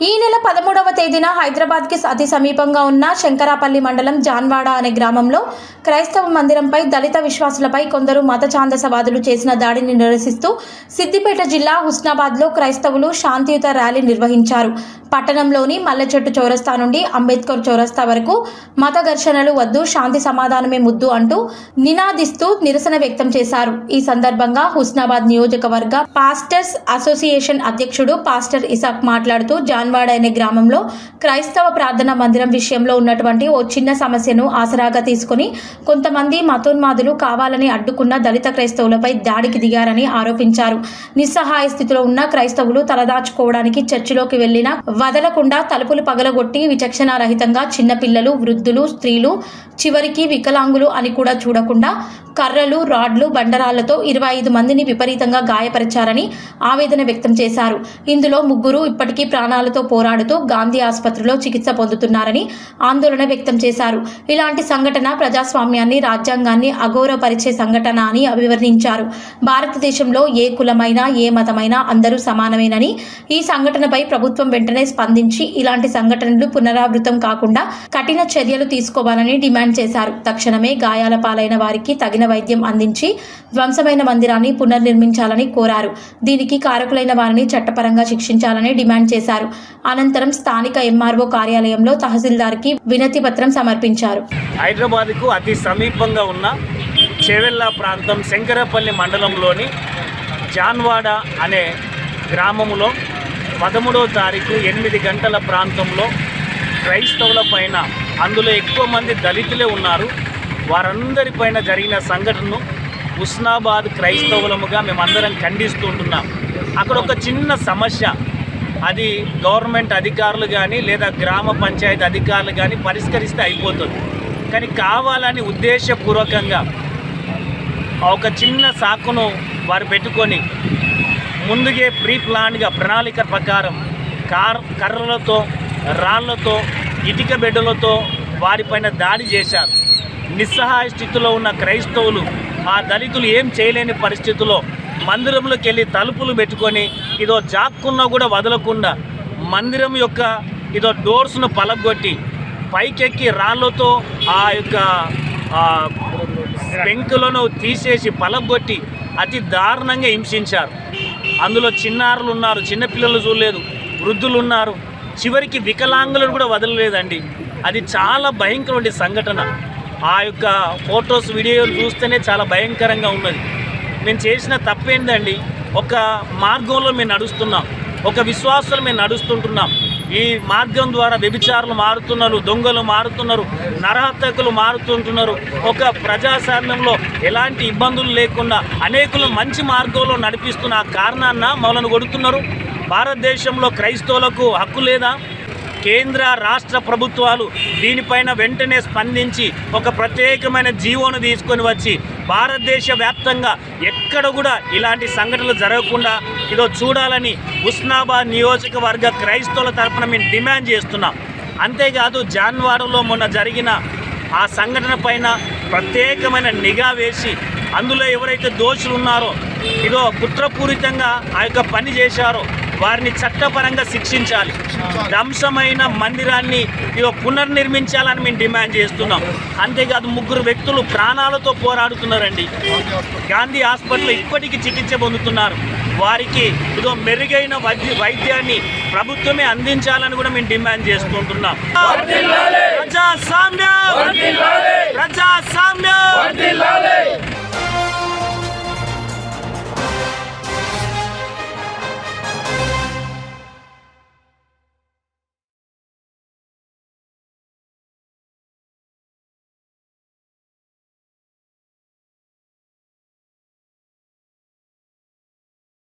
ఈ నెల పదమూడవ తేదీన హైదరాబాద్కి అతి సమీపంగా ఉన్న శంకరాపల్లి మండలం జాన్వాడ అనే గ్రామంలో క్రైస్తవ మందిరంపై దళిత విశ్వాసులపై కొందరు మత ఛాందసవాదులు చేసిన దాడిని నిరసిస్తూ సిద్దిపేట జిల్లా హుస్నాబాద్లో క్రైస్తవులు శాంతియుత ర్యాలీ నిర్వహించారు. పట్టణంలోని మల్లెచెట్టు చౌరస్తా నుండి అంబేద్కర్ చౌరస్తా వరకు మత ఘర్షణలు వద్దు శాంతి సమాధానమే ముద్దు అంటూ నినాదిస్తూ నిరసన వ్యక్తం చేశారు. ఈ సందర్భంగా హుస్నాబాద్ నియోజకవర్గ పాస్టర్స్ అసోసియేషన్ అధ్యక్షుడు పాస్టర్ ఇసాక్ మాట్లాడుతూ జాన్వాడ అనే గ్రామంలో క్రైస్తవ ప్రార్థనా మందిరం విషయంలో ఉన్నటువంటి ఓ చిన్న సమస్యను ఆసరాగా తీసుకుని కొంతమంది మతోన్మాదులు కావాలని అడ్డుకున్న దళిత క్రైస్తవులపై దాడికి దిగారని ఆరోపించారు. నిస్సహాయ స్థితిలో ఉన్న క్రైస్తవులు తలదాచుకోవడానికి చర్చిలోకి వెళ్ళిన వదలకుండా తలుపులు పగలగొట్టి విచక్షణారహితంగా చిన్నపిల్లలు వృద్ధులు స్త్రీలు చివరికి వికలాంగులు అని కూడా చూడకుండా కర్రలు రాడ్లు బండరాళ్ళతో ఇరవై ఐదు మందిని విపరీతంగా గాయపరిచారని ఆవేదన వ్యక్తం చేశారు. ఇందులో ముగ్గురు ఇప్పటికీ ప్రాణాలతో పోరాడుతూ గాంధీ ఆసుపత్రిలో చికిత్స పొందుతున్నారని ఆందోళన వ్యక్తం చేశారు. ఇలాంటి సంఘటన ప్రజాస్వామ్యాన్ని రాజ్యాంగాన్ని అగౌరవపరిచే సంఘటన అని అభివర్ణించారు. భారతదేశంలో ఏ కులమైనా ఏ మతమైనా అందరూ సమానమేనని ఈ సంఘటనపై ప్రభుత్వం వెంటనే స్పందించి ఇలాంటి సంఘటనలు పునరావృతం కాకుండా కఠిన చర్యలు తీసుకోవాలని డిమాండ్ చేశారు. తక్షణమే గాయాల పాలైన వారికి తగిన వైద్యం అందించి ధ్వంసమైన మందిరాన్ని పునర్నిర్మించాలని కోరారు. దీనికి కారకులైన వారిని చట్టపరంగా శిక్షించాలని డిమాండ్ చేశారు. అనంతరం స్థానిక ఎంఆర్ఓ కార్యాలయంలో తహసీల్దార్కి వినతి పత్రం సమర్పించారు. హైదరాబాద్కు అతి సమీపంగా ఉన్న చెవెల్లా ప్రాంతం శంకరపల్లి మండలంలోని జాన్వాడ అనే గ్రామంలో పదమూడవ తారీఖు ఎనిమిది గంటల ప్రాంతంలో క్రైస్తవుల పైన అందులో ఎక్కువ మంది దళితులే ఉన్నారు. వారందరిపైన జరిగిన సంఘటనను ఉస్నాబాద్ క్రైస్తవులముగా మేమందరం ఖండిస్తూ ఉంటున్నాం. అక్కడ ఒక చిన్న సమస్య. అది గవర్నమెంట్ అధికారులు కానీ లేదా గ్రామ పంచాయతీ అధికారులు కానీ పరిష్కరిస్తే అయిపోతుంది. కానీ కావాలని ఉద్దేశపూర్వకంగా ఒక చిన్న సాకును వారు పెట్టుకొని ముందుగే ప్రీ ప్లాన్గా ప్రణాళిక ప్రకారం కార్ కర్రలతో రాళ్ళతో ఇటుక బిడ్డలతో వారిపైన దాడి చేశారు. నిస్సహాయ స్థితిలో ఉన్న క్రైస్తవులు ఆ దళితులు ఏం చేయలేని పరిస్థితిలో మందిరంలోకి వెళ్ళి తలుపులు పెట్టుకొని ఇదో జాక్కున్నా కూడా వదలకుండా మందిరం యొక్క ఇదో డోర్స్ను పలగొట్టి పైకెక్కి రాళ్ళతో ఆ యొక్క పెంకులను తీసేసి పలగొట్టి అతి దారుణంగా హింసించారు. అందులో చిన్నారులు ఉన్నారు చిన్నపిల్లలు చూడలేదు వృద్ధులు ఉన్నారు. చివరికి వికలాంగులను కూడా వదలలేదండి. అది చాలా భయంకరమైన సంఘటన. ఆ యొక్క ఫొటోస్ వీడియోలు చూస్తేనే చాలా భయంకరంగా ఉన్నది. మేము చేసిన తప్పేందండి ఒక మార్గంలో మేము నడుస్తున్నాం ఒక విశ్వాసాలు మేము నడుస్తుంటున్నాం. ఈ మార్గం ద్వారా వ్యభిచారులు మారుతున్నారు దొంగలు మారుతున్నారు నరహత్యకులు మారుతుంటున్నారు. ఒక ప్రజాస్వామ్యంలో ఎలాంటి ఇబ్బందులు లేకుండా అనేకులు మంచి మార్గంలో నడిపిస్తున్న ఆ కారణాన్న మమ్మల్ని కొడుతున్నారు. భారతదేశంలో క్రైస్తవులకు హక్కు లేదా? కేంద్ర రాష్ట్ర ప్రభుత్వాలు దీనిపైన వెంటనే స్పందించి ఒక ప్రత్యేకమైన జీవోను తీసుకొని వచ్చి భారతదేశ వ్యాప్తంగా ఎక్కడ కూడా ఇలాంటి సంఘటనలు జరగకుండా ఇదో చూడాలని ఉస్నాబాద్ నియోజకవర్గ క్రైస్తవుల తరపున మేము డిమాండ్ చేస్తున్నాం. అంతేకాదు జాన్వాడలో మొన్న జరిగిన ఆ సంఘటన పైన ప్రత్యేకమైన నిఘా వేసి అందులో ఎవరైతే దోషులు ఉన్నారో ఇదో కుట్రపూరితంగా ఆ యొక్క పని చేశారో వారిని చట్టపరంగా శిక్షించాలి. ధ్వంసమైన మందిరాన్ని ఇక పునర్నిర్మించాలని మేము డిమాండ్ చేస్తున్నాం. అంతేకాదు ముగ్గురు వ్యక్తులు ప్రాణాలతో పోరాడుతున్నారండి. గాంధీ హాస్పిటల్లో ఇప్పటికీ చికిత్స పొందుతున్నారు. వారికి ఇదో మెరుగైన వైద్య వైద్యాన్ని ప్రభుత్వమే అందించాలని కూడా మేము డిమాండ్ చేసుకుంటున్నాం ప్రజాస్వామ్యం! ప్రజాస్వామ్యం!